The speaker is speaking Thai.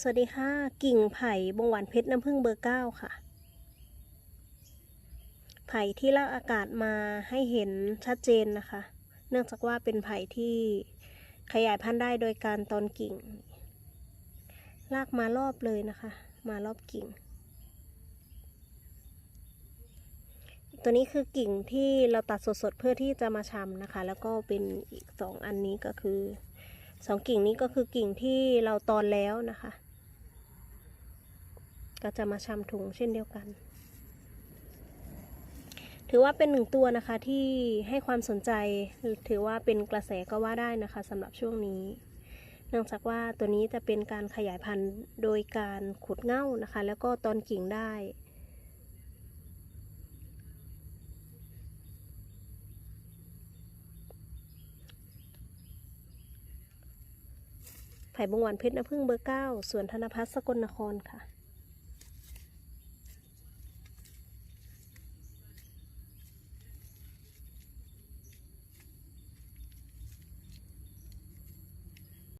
สวัสดีค่ะ กิ่งไผ่บงหวานเพชรน้ำผึ้งเบอร์เก้าค่ะ ไผ่ที่ลากอากาศมาให้เห็นชัดเจนนะคะ เนื่องจากว่าเป็นไผ่ที่ขยายพันธุ์ได้โดยการตอนกิ่ง ลากมารอบเลยนะคะ มารอบกิ่ง ตัวนี้คือกิ่งที่เราตัดสดๆเพื่อที่จะมาชำนะคะ แล้วก็เป็นอีกสองอันนี้ก็คือสองกิ่งนี้ก็คือกิ่งที่เราตอนแล้วนะคะ ก็จะมาชำถุงเช่นเดียวกัน ถือว่าเป็นหนึ่งตัวนะคะที่ให้ความสนใจถือว่าเป็นกระแสก็ว่าได้นะคะสำหรับช่วงนี้ เนื่องจากว่าตัวนี้จะเป็นการขยายพันธุ์โดยการขุดเง่านะคะ แล้วก็ตอนกิ่งได้ไผ่บงหวานเพชรน้ำผึ้งเบอร์เก้าสวนธนพัฒน์สกลนครค่ะ